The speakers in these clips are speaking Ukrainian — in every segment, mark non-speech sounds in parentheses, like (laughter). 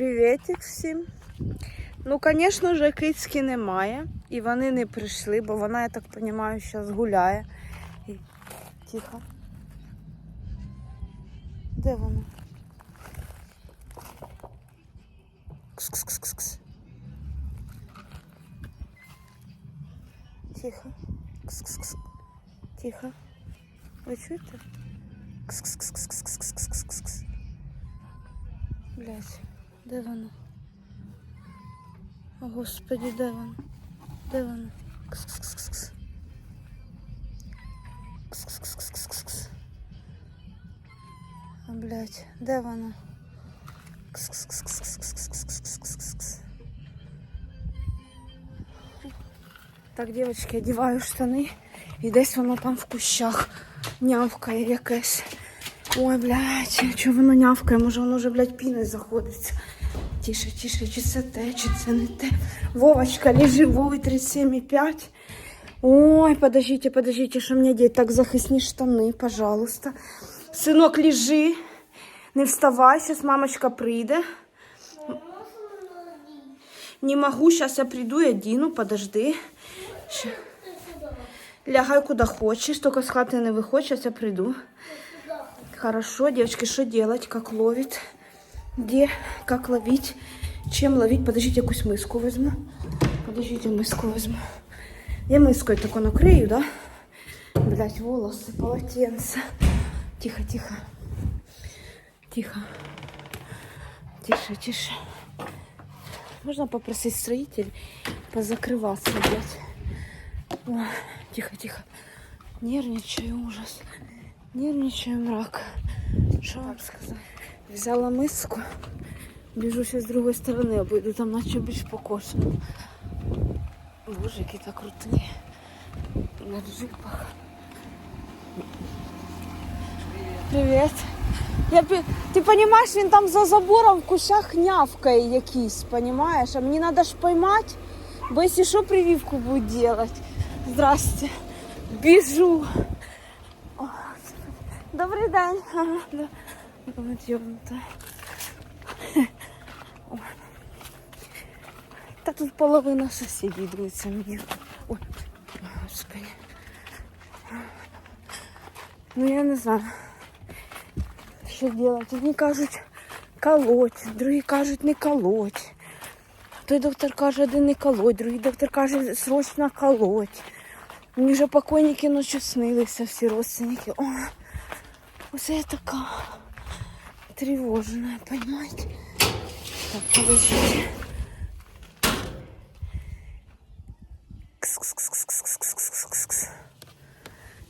Привітик всім. Ну, звісно ж, кицьки немає. І вони не прийшли, бо вона, я так розумію, зараз гуляє. Тихо. Де вона? Кс-кс-кс-кс. Тихо. Кс-кс-кс. Тихо. Ви чуєте? Кс-кс-кс-кс-кс-кс-кс-кс. Блять, де вона? О, Господи, де вона? Де вона? Кс-кс-кс-кс. Кс-кс-кс-кс-кс. А, блядь, де вона? Кс-кс-кс-кс-кс-кс-кс-кс-кс. Так, дівчатки, одіваю штани. І десь воно там в кущах нявкає якесь. Ой, блядь, чого воно нявкає? Може воно вже, блядь, піною заходиться. Тише, тише, чи це те, чи це не те. Вовочка, лежи, Вовы 37,5. Ой, подождите, подождите, що мені діть так захисні штани, пожалуйста. Синок, лежи, не вставай, сейчас мамочка прийде. Не могу, сейчас я приду и одену, подожди. Ща. Лягай куда хочешь, только с хаты не выходь, сейчас я приду. Хорошо, девочки, что делать, как ловить? Где, как ловить, чем ловить? Подождите, якусь миску возьму. Подождите, миску возьму. Я мискою тако накрию, да? Блять, волосы, полотенце. Тихо, тихо. Тихо. Тише, тише. Можно попросить строителей позакрываться, блядь. Ой, тихо, тихо. Нервничаю, ужас. Нервничаю, мрак. Что вам сказать? Взяла миску. Біжу ще з другої сторони, обійду там наче більш покошено. Боже, які так крутні. На джипах. Привіт. Я, ти розумієш, він там за забором в кущах нявкає якийсь, розумієш? А мені треба ж поймати, бо якщо що прививку будуть робити. Здрасте. Біжу. Добрий день. Ага, да. От Та тут половина сусідів дивиться мені. Ой, господи. Ну я не знаю, що робити. Одні кажуть колоть, другі кажуть не колоть. Той доктор каже, один не колоть, другий доктор каже, срочно колоть. Мені вже покойники ночі снилися, всі родственники. О, оце я така тревожная, понимаете? Так, подождите.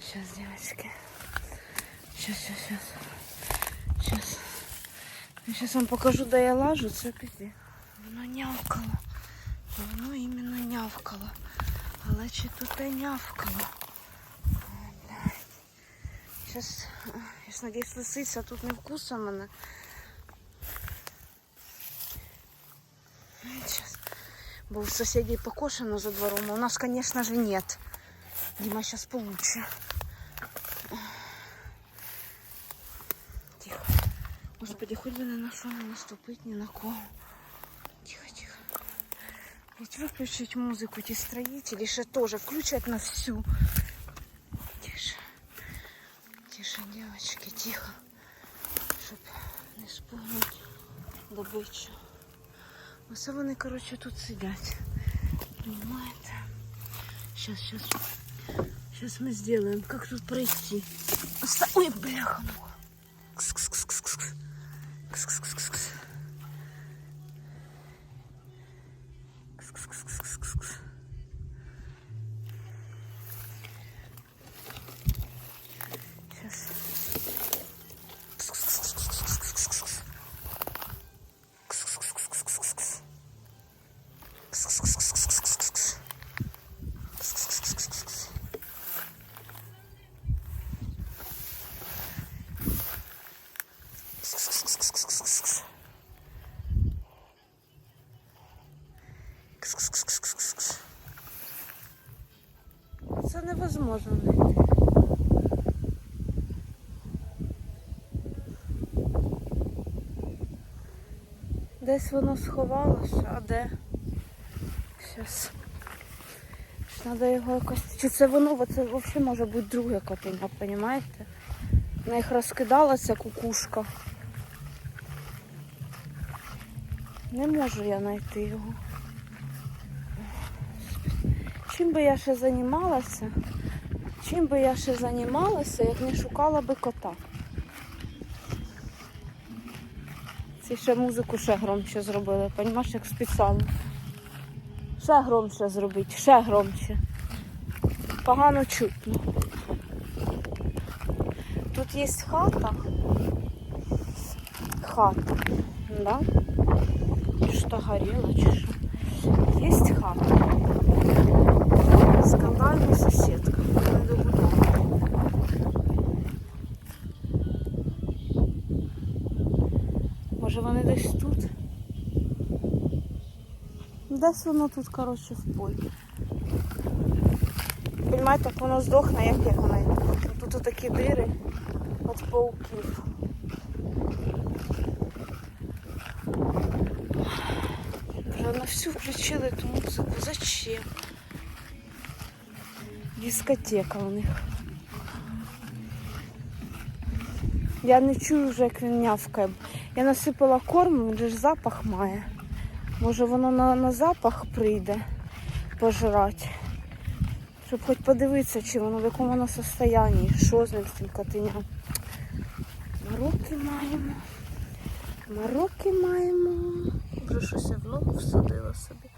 Сейчас, девочки. Сейчас, сейчас, сейчас. Сейчас. Сейчас вам покажу, де я лажу, це піде. Воно нявкало. Воно іменно нявкало. Але чи тут і нявкало? Сейчас, я ж надіюсь, лисиця тут не вкуса мене. Сейчас. Бо у соседей покошено за двором, а у нас, конечно же, нет. Дима сейчас получше. Тихо. Господи, хоть бы на что не наступить, ни на кого. Тихо, тихо. Ведь выключить музыку, эти строители ще тоже включать на всю. Тише. Тише, девочки, тихо. Щоб не спугнуть добичу. Оце вони, коротше, тут сидять. Понимаете? Сейчас, сейчас. Сейчас мы сделаем. Как тут пройти? Оста- Ой, бляха. Кс-кс-кс-кс-кс. Кс-кс-кс-кс-кс. Кс-кс-кс-кс-кс. Це невозможно знайти. Десь воно сховалося, а де? Щас. Треба його якось. Чи це воно, це взагалі може бути друге котиня, розумієте? На їх розкидалася кукушка. Не можу я знайти його. Чим би я ще займалася? Чим би я ще займалася, як не шукала би кота? Ці ще музику ще громче зробили, понімаєш, як спеціально. Ще громче зробити, ще громче. Погано чутно. Тут є хата. Хата. Да? Что горело, чи що? Есть хата. Скандальна сусідка. Може вони десь тут? Десь воно тут, коротше, в полі. Понимаєте, як воно здохне, як я його знайду. Тут такі дири від пауків. Вже на всю включили ту музику. Зачем? Дискотека у них. Я не чую вже, як він нявкає. Я насипала корм, він же ж запах має. Може воно на, на запах прийде пожрати. Щоб хоч подивитися, чи воно в якому воно состоянні, що з ним з цим котеням. Мороки маємо. Мороки маємо. Вже щось я в ногу всадила собі.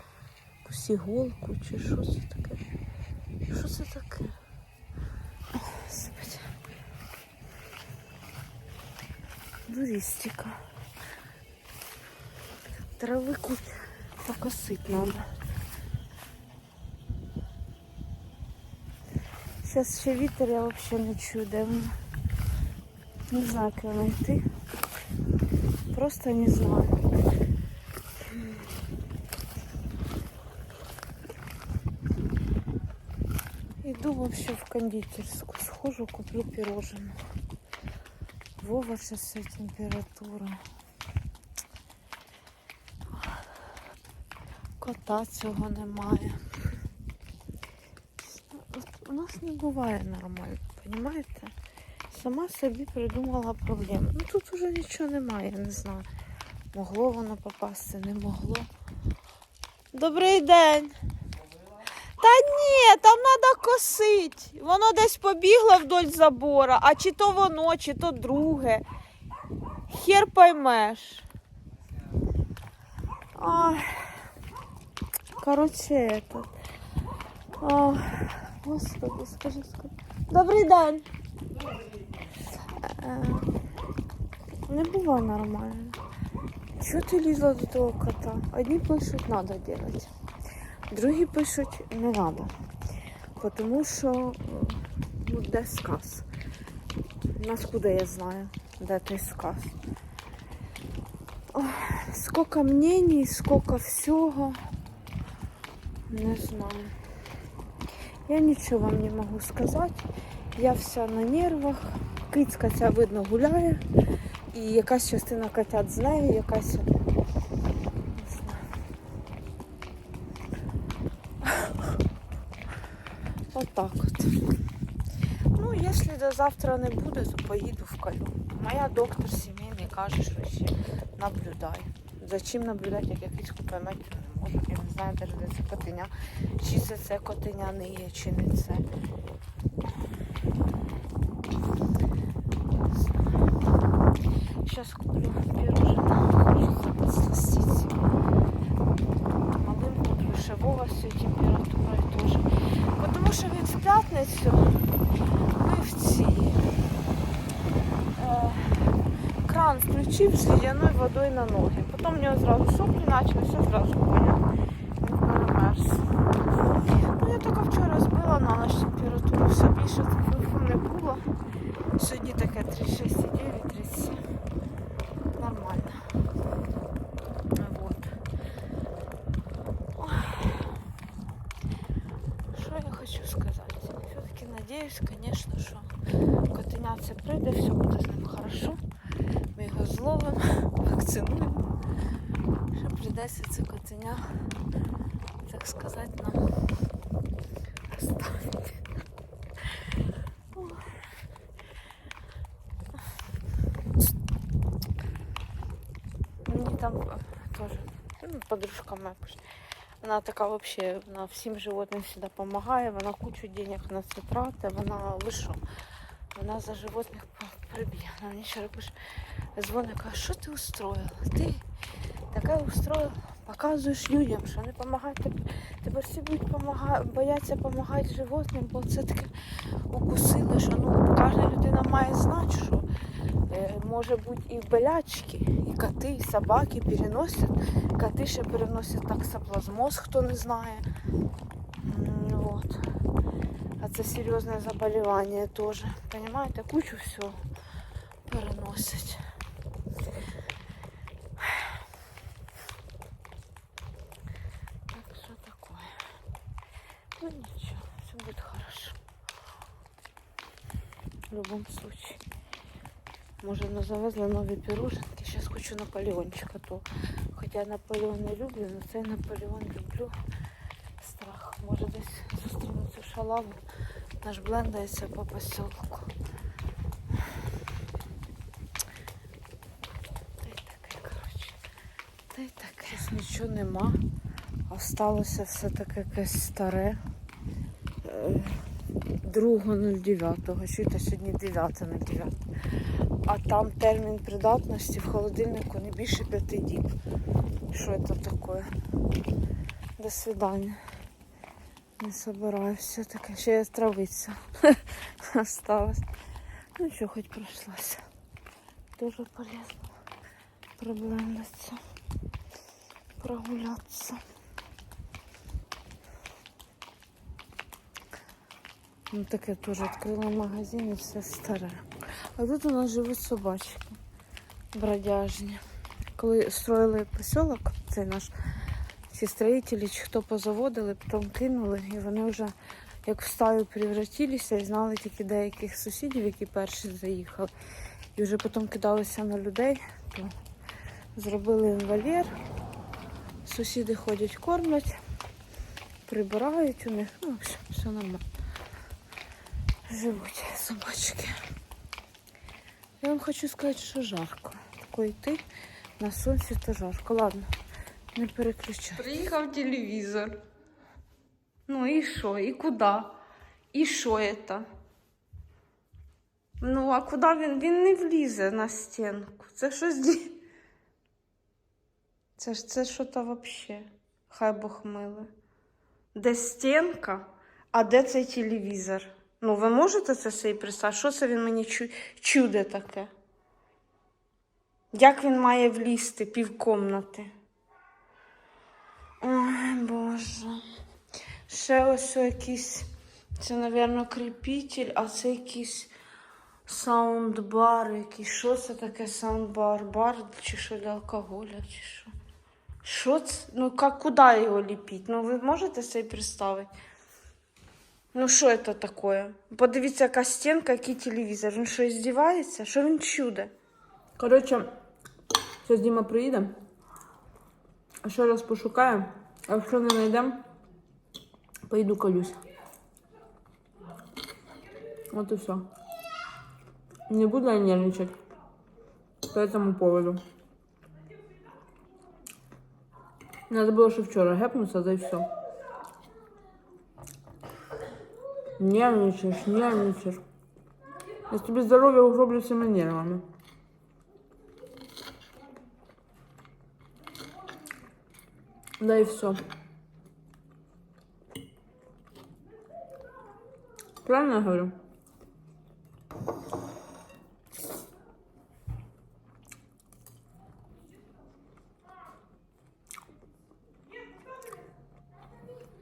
Якусь іголку чи що це таке? Що це таке? Дуристика. Травику покосить надо. Сейчас ще вітер, я взагалі не чую, де воно. Не знаю, як його знайти. Просто не знаю. Вообще в кондитерскую, схожу, куплю пирожное. Вова сейчас температура. Кота цього немає. У нас не буває нормально, розумієте? Сама собі придумала проблему. Ну тут уже нічого немає, не знаю. Могло воно попасти, не могло. Добрий день. Ні, там треба косити. Воно десь побігло вдоль забора, а чи то воно, чи то друге. Хер поймеш. Ай. Короче, господи, скажи, скажи. Добрий день. Е, Не було нормально. Чого ти лізла до того кота? Одні пишуть, треба робити. Другі пишуть, не треба. Тому що ну, де сказ. У нас куди я знаю, де той сказ. Ой, скільки мнений, скільки всього. Не знаю. Я нічого вам не можу сказати. Я вся на нервах. Кицька ця видно гуляє. І якась частина котят з нею, якась. Не знаю. Отак от. Ну, якщо до завтра не буде, то поїду в Калю. Моя доктор сімейний каже, що ще наблюдай. Зачем наблюдати, як я кицьку поймати не можу. Я не знаю, навіть де це котеня. Чи це це котеня не є, чи не це. Сейчас куплю пирожное. Хочется подсластить. Ще Вова з теж. Тому що він в п'ятницю ми в ці е, кран включив з ледяною водою на ноги. Потім в нього зразу соплі почали, все зразу поняв. Він. Ну я тільки вчора збила на ніч температуру, все більше не було. Сьогодні таке 36,9, 37. Нормально. Вот. Ой. Що я хочу сказати? Все-таки надіюсь, конечно, що котеня це прийде, все буде з ним хорошо. Ми його зловимо, вакцинуємо. прийдеться це котеня, так сказати, нам оставити. Ой. Мені там е, теж ну, подружка моя. Вона така взагалі, вона всім животним завжди допомагає, вона кучу денег на це тратить, вона ви що? Вона за животних приб'є. Вона мені вчора пише, дзвонить, каже, що ти устроїла? Ти таке устроїла, показуєш людям, що не допомагати. Тепер всі будуть помага... бояться допомагати животним, бо це таке укусили, що ну, кожна людина має знати, що е, може бути і болячки, і коти, і собаки переносять. Коти ще переносять таксоплазмоз, хто не знає. М, Вот. А це серйозне заболівання теж. Понимаєте, кучу всього переносять. Так що такое? Ну нічого, все буде хорошо. В любом случае. Може, ну завезли нові піроженки. Зараз хочу Наполеончика. То. Хоча Наполеон не люблю, але цей Наполеон люблю. Страх. Може десь зустріну цю шалаву. Наш блендається по поселку. Та й таке, коротше. Та й таке. Зараз нічого нема. Осталося все таке якесь старе. Е, 2.09. Чуєте, сьогодні 9.09. А там термін придатності в холодильнику не більше 5 діб. Що це таке? До свидання. Не собираюся таке. Ще я травиця (laughs) осталось. Ну що, хоч пройшлася. Дуже полезно проблемниця. Прогулятися. Ну таке теж відкрила магазин і все старе. А тут у нас живуть собачки бродяжні. Коли строїли поселок, цей наш ці строїтелі, чи хто позаводили, потім кинули, і вони вже як в стаю превратилися і знали тільки деяких сусідів, які перші заїхали. І вже потім кидалися на людей, то зробили їм. Сусіди ходять, кормлять, прибирають у них. Ну, в все нормально. Живуть собачки. Я вам хочу сказати, що жарко. Тако йти на сонці, то жарко. Ладно, не переключай. Приїхав телевізор. Ну і що? І куди? І що це? Ну, а куди він? Він не влізе на стінку. Це щось ді... Це ж це що то взагалі. Хай Бог миле. Де стінка, а де цей телевізор? Ну, ви можете це собі представити? Що це він мені чу... чуде таке? Як він має влізти півкомнати? Ой, Боже. Ще ось якийсь, це, мабуть, кріпитель, а це якийсь саундбар, якийсь. Що це таке саундбар? Бар чи що для алкоголя, чи що? Що це? Ну, як, куди його ліпити? Ну, ви можете собі представити? Ну, що це таке? Подивіться, яка стінка, який телевізор. Він що, здівається? Що він чуде? Коротше, зараз Діма приїде. А ще раз пошукаю. А якщо не знайдемо, поїду колюсь. Вот и все. Не буду я нервничать по этому поводу. Надо было еще вчера гэпнуться, да и все. Нервничаешь, нервничаешь. Я тебе здоровье угроблю всеми нервами. Да и все. Правильно я говорю?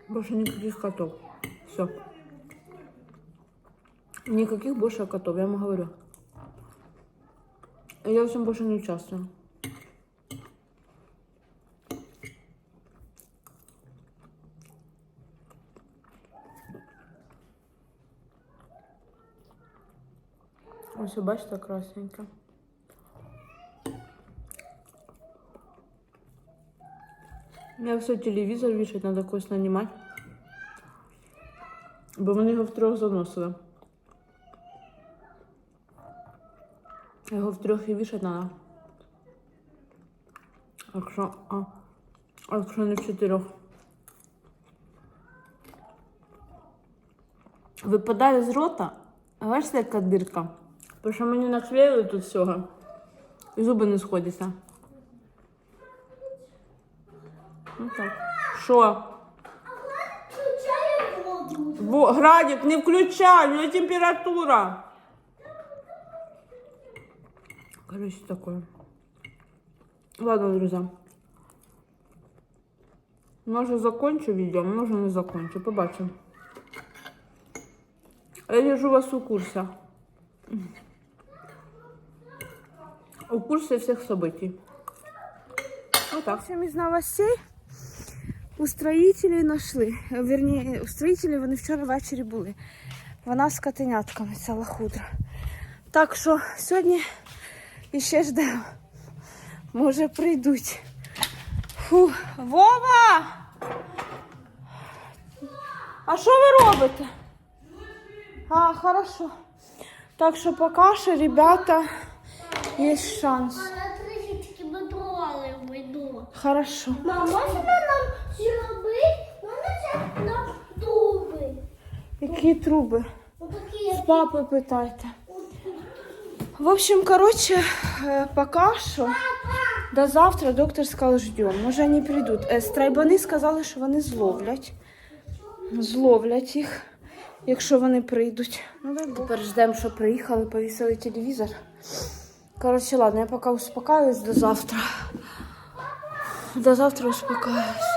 Больше никаких котов. Все. Никаких больше котов, я ему говорю. Я в больше не участвую. Ось бачите, красненьке. Я все телевізор вішать, треба когось нанімати. Бо вони його втрьох заносили. Його втрьох і вішать треба. Якщо, а, якщо не в чотирьох. Випадає з рота, а бачите, яка дирка. Бо що мені наклеїли тут всього. І зуби не сходяться. Ну так. Що? Градик, не включай, у меня температура. Короче, такое. Ладно, друзья. Може закончу відео, може не закончу. Побачимо. Я держу вас у курсі. У курсі всіх событий. Ну так. Всім із новостей устроїтелі знайшли. Вірні, устроїтелі вони вчора ввечері були. Вона з котенятками, ця лахудра. Так що сьогодні іще ждемо. Може прийдуть. Фу. Вова! А що ви робите? А, хорошо. Так що поки що, ребята, є шанс. Хорошо. Мама, можна нам зробити? Можна це на труби? Які труби? Отакі як Папи питайте. В общем, короче, э, пока що до завтра доктор сказав, ждем. Може, вони прийдуть. Е, Страйбани сказали, що вони зловлять. Зловлять їх, якщо вони прийдуть. Ну, дай Бог. Тепер ждемо, що приїхали, повісили телевізор. Коротше, ладно, я поки успокаюсь до завтра. До завтра успокаюсь.